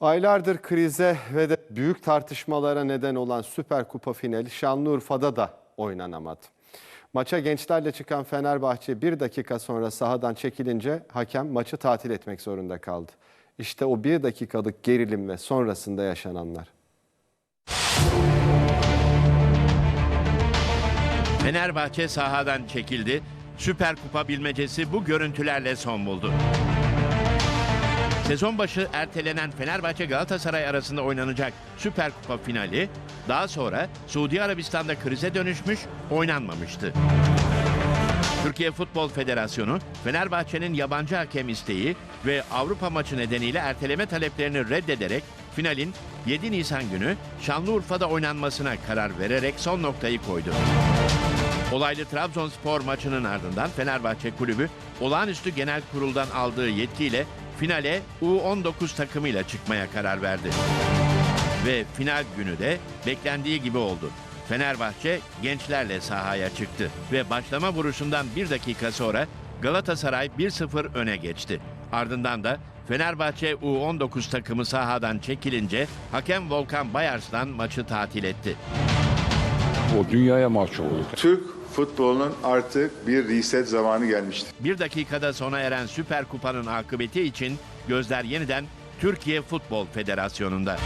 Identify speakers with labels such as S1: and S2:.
S1: Aylardır krize ve de büyük tartışmalara neden olan Süper Kupa finali Şanlıurfa'da da oynanamadı. Maça gençlerle çıkan Fenerbahçe bir dakika sonra sahadan çekilince hakem maçı tatil etmek zorunda kaldı. İşte o bir dakikalık gerilim ve sonrasında yaşananlar.
S2: Fenerbahçe sahadan çekildi. Süper Kupa bilmecesi bu görüntülerle son buldu. Sezon başı ertelenen Fenerbahçe Galatasaray arasında oynanacak Süper Kupa finali daha sonra Suudi Arabistan'da krize dönüşmüş, oynanmamıştı. Türkiye Futbol Federasyonu Fenerbahçe'nin yabancı hakem isteği ve Avrupa maçı nedeniyle erteleme taleplerini reddederek finalin 7 Nisan günü Şanlıurfa'da oynanmasına karar vererek son noktayı koydu. Olaylı Trabzonspor maçının ardından Fenerbahçe Kulübü olağanüstü genel kuruldan aldığı yetkiyle finale U19 takımıyla çıkmaya karar verdi. Ve final günü de beklendiği gibi oldu. Fenerbahçe gençlerle sahaya çıktı ve başlama vuruşundan bir dakika sonra Galatasaray 1-0 öne geçti. Ardından da Fenerbahçe U19 takımı sahadan çekilince hakem Volkan Bayarslan maçı tatil etti.
S3: O dünyaya mahcup olduk.
S4: Türk futbolunun artık bir reset zamanı gelmiştir.
S2: Bir dakikada sona eren Süper Kupa'nın akıbeti için gözler yeniden Türkiye Futbol Federasyonu'nda.